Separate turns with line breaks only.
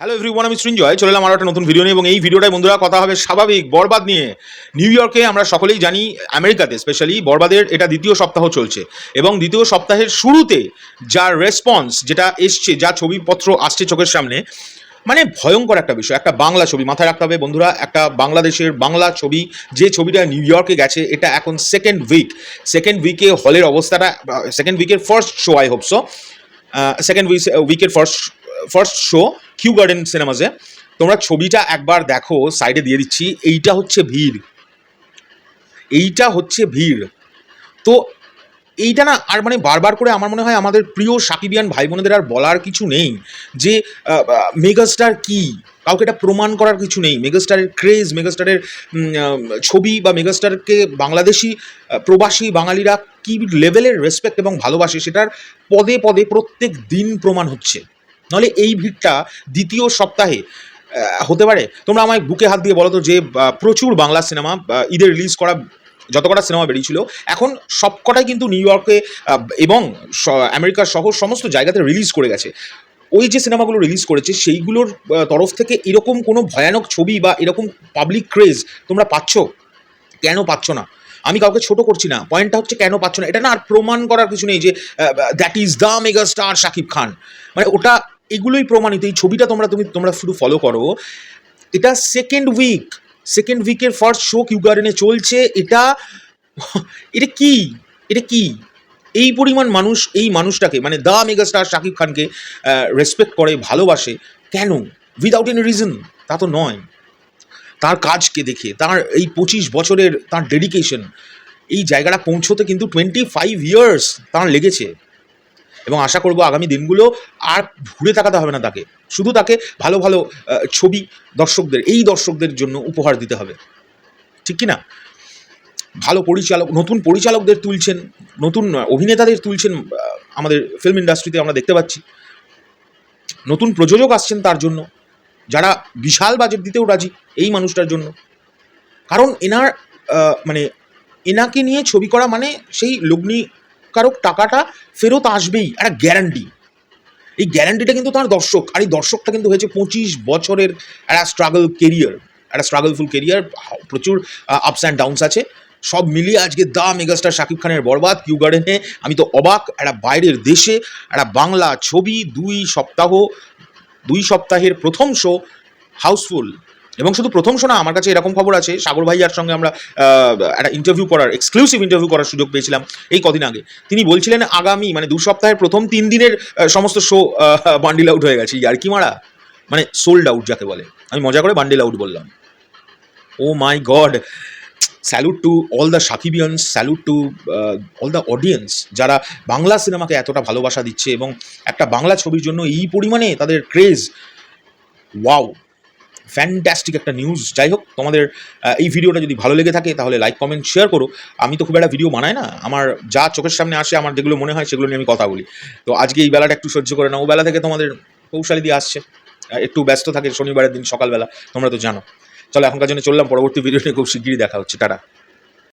Hello everyone আমি সৃঞ্জয়। চলে এলাম আরও একটা নতুন ভিডিও নিয়ে এবং এই ভিডিওটায় বন্ধুরা কথা হবে স্বাভাবিক বরবাদ নিয়ে। নিউ ইয়র্কে আমরা সকলেই জানি আমেরিকাতে স্পেশালি বরবাদের এটা দ্বিতীয় সপ্তাহ চলছে এবং দ্বিতীয় সপ্তাহের শুরুতে যার রেসপন্স যেটা এসছে, যা ছবিপত্র আসছে চোখের সামনে মানে ভয়ঙ্কর একটা বিষয়, একটা বাংলা ছবি মাথায় রাখতে হবে বন্ধুরা, একটা বাংলাদেশের বাংলা ছবি, যে ছবিটা নিউ ইয়র্কে গেছে, এটা এখন সেকেন্ড উইক সেকেন্ড উইকে হলের অবস্থাটা second উইকের first show I hope so second উইকের first first show Q Garden সিনেমাসে তোমরা ছবিটা একবার দেখো সাইডে দিয়ে দিচ্ছি। এইটা হচ্ছে ভিড়। এইটা হচ্ছে ভিড়। তো এইটা না আর মানে বারবার করে আমার মনে হয় আমাদের প্রিয় সাকিবিয়ান ভাই বোনেদের আর বলার কিছু নেই যে মেগাস্টার কি? কাউকে এটা প্রমাণ করার কিছু নেই। মেগাস্টারের ক্রেজ মেগাস্টারের ছবি বা মেগাস্টারকে বাংলাদেশি প্রবাসী বাঙালিরা কি লেভেলের রেসপেক্ট এবং ভালোবাসে সেটার পদে পদে প্রত্যেক দিন প্রমাণ হচ্ছে। নাহলে এই ভিড়টা দ্বিতীয় সপ্তাহে হতে পারে। তোমরা আমায় বুকে হাত দিয়ে বলো তো যে প্রচুর বাংলা সিনেমা আহ, ঈদে রিলিজ করা যত কটা সিনেমা বেরিয়েছিল, এখন সবকটাই কিন্তু নিউ ইয়র্কে এবং আমেরিকা সহ সমস্ত জায়গাতে রিলিজ করে গেছে। ওই যে সিনেমাগুলো রিলিজ করেছে, সেইগুলোর তরফ থেকে এরকম কোনো ভয়ানক ছবি বা এরকম পাবলিক ক্রেজ তোমরা পাচ্ছ? কেন পাচ্ছ না? আমি কাউকে ছোট করছি না। পয়েন্টটা হচ্ছে কেন পাচ্ছ না? এটা না আর প্রমাণ করার কিছু নেই যে that is the mega star Shakib Khan মানে ওটা, এগুলোই প্রমাণিত। এই ছবিটা তোমরা তুমি, তোমরা শুধু ফলো করো। এটা সেকেন্ড উইক সেকেন্ড উইকের ফার্স্ট শো কিউ গার্ডেনে চলছে। এটা এটা কি? এটা কি? এই পরিমাণ মানুষ, এই মানুষটাকে মানে দ্য মেগাস্টার শাকিব খানকে রেসপেক্ট করে, ভালোবাসে, কেন? উইদাউট এনি রিজন তা তো নয়। তার কাজকে দেখে, তার এই পঁচিশ বছরের তার ডেডিকেশন এই জায়গাটা পৌঁছোতে কিন্তু টোয়েন্টি ফাইভ ইয়ার্স তার লেগেছে। এবং আশা করব আগামী দিনগুলো আর ঘুরে তাকাতে হবে না তাকে। শুধু তাকে ভালো ভালো ছবি দর্শকদের, এই দর্শকদের জন্য উপহার দিতে হবে। ঠিক কি না ভালো পরিচালক, নতুন পরিচালকদের তুলছেন, নতুন অভিনেতাদের তুলছেন আমাদের ফিল্ম ইন্ডাস্ট্রিতে আমরা দেখতে পাচ্ছি। নতুন প্রযোজক আসছেন তার জন্য, যারা বিশাল বাজেট দিতেও রাজি এই মানুষটার জন্য। কারণ এনার মানে এনাকে নিয়ে ছবি করা মানে সেই লগ্নিকারক টাকাটা ফেরত আসবেই, একটা গ্যারান্টি এই গ্যারান্টিটা কিন্তু তার দর্শক, আর এই দর্শকটা কিন্তু হয়েছে পঁচিশ বছরের একটা স্ট্রাগল কেরিয়ার একটা স্ট্রাগলফুল কেরিয়ার প্রচুর আপস অ্যান্ড ডাউনস আছে। সব মিলিয়ে আজকে দ্য মেগাস্টার শাকিব খানের বরবাদ কিউ গার্ডেনে আমি তো অবাক, একটা বাইরের দেশে, একটা বাংলা ছবি, দুই সপ্তাহ, দুই সপ্তাহের প্রথম শো হাউসফুল এবং শুধু প্রথম শোনা, আমার কাছে এরকম খবর আছে, সাগর ভাইয়ার সঙ্গে আমরা একটা ইন্টারভিউ করার এক্সক্লুসিভ ইন্টারভিউ করার সুযোগ পেয়েছিলাম এই কদিন আগে। তিনি বলছিলেন আগামী মানে দু সপ্তাহের প্রথম তিন দিনের সমস্ত শো বান্ডিল আউট হয়ে গেছে। আর কি মারা? মানে সোল্ড আউট যাকে বলে। আমি মজা করে বান্ডিল আউট বললাম। ও my god! Salute to all the Shakibians, salute to all the audience, যারা বাংলা সিনেমাকে এতটা ভালোবাসা দিচ্ছে এবং একটা বাংলা ছবির জন্য এই পরিমাণে তাদের ক্রেজ ওয়াও! ফ্যান্টাস্টিক একটা নিউজ যাই হোক, তোমাদের এই ভিডিওটা যদি ভালো লেগে থাকে, তাহলে লাইক কমেন্ট শেয়ার করো। আমি তো খুব একটা ভিডিও বানাই না। আমার যা চোখের সামনে আসে, আমার যেগুলো মনে হয়, সেগুলো নিয়ে আমি কথা বলি। তো আজকে এই বেলাটা একটু সহ্য করে নাও। বেলা থেকে তোমাদের কৌশালী দিয়ে আসছে। একটু ব্যস্ত থাকে শনিবারের দিন সকালবেলা, তোমরা তো জানো। চলো, এখনকার জন্য চললাম। পরবর্তী ভিডিও নিয়ে খুব শিগগিরই দেখা হচ্ছে। টাটা।